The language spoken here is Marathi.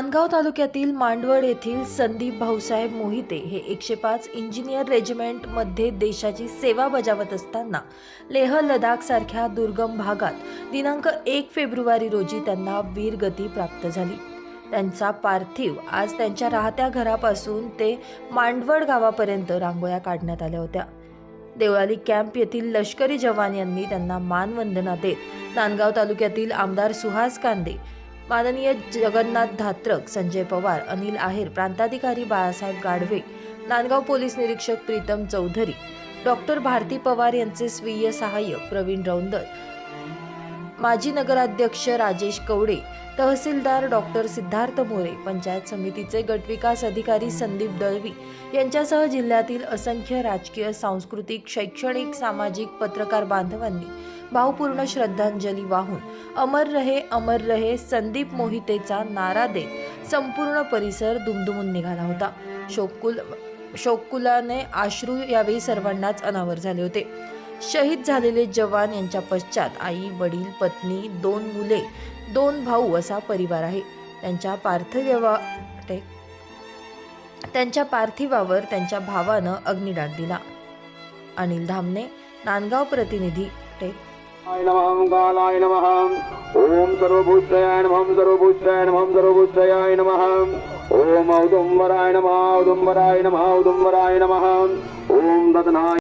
नांदगाव तालुक्यातील मांडवड येथील संदीप भाऊसाहेब मोहिते हे एकशे पाच इंजिनियर रेजिमेंटमध्ये देशाची सेवा बजावत असताना लेह लडाखसारख्या दुर्गम भागात दिनांक एक फेब्रुवारी रोजी त्यांना वीरगती प्राप्त झाली. त्यांचा पार्थिव आज त्यांच्या राहत्या घरापासून ते मांडवड गावापर्यंत रांगोळ्या काढण्यात आल्या होत्या. देवळाली कॅम्प येथील लष्करी जवान यांनी त्यांना मानवंदना देत नांदगाव तालुक्यातील आमदार सुहास कांदे माननीय जगन्नाथ धात्रक संजय पवार अनिल आहेर प्रांताधिकारी बाळासाहेब गाढवे नांदगाव पोलीस निरीक्षक प्रीतम चौधरी डॉक्टर भारती पवार यांचे स्वीय सहाय्यक प्रवीण रौंदर माजी नगराध्यक्ष राजेश कवडे तहसीलदार डॉक्टर सिद्धार्थ मोरे पंचायत समितीचे गटविकास अधिकारी संदीप दळवी यांच्यासह जिल्ह्यातील असंख्य राजकीय सांस्कृतिक शैक्षणिक सामाजिक पत्रकार बांधवांनी भावपूर्ण श्रद्धांजली वाहून अमर रहे अमर रहे संदीप मोहितेचा नारा देत संपूर्ण परिसर दुमदुमून निघाला होता. शोककुल शोककुलाने आश्रू यावेळी सर्वांनाच अनावर झाले होते. शहीद झालेले जवान यांच्या पश्चात आई वडील पत्नी दोन मुले दोन भाऊ असा परिवार आहे. त्यांच्या पार्थिवा त्यांच्या पार्थिवावर त्यांच्या भावानं अग्निडाग दिला. अनिल धामणे नांदगाव प्रतिनिधी टेक ओम सर्वभूषयाय नम सर्वभूषयाय नम सर्वभूषयाय नम. ओम औदुंबराय नम औदुंबराय नम औदुंबराय नम. ओम ददनाय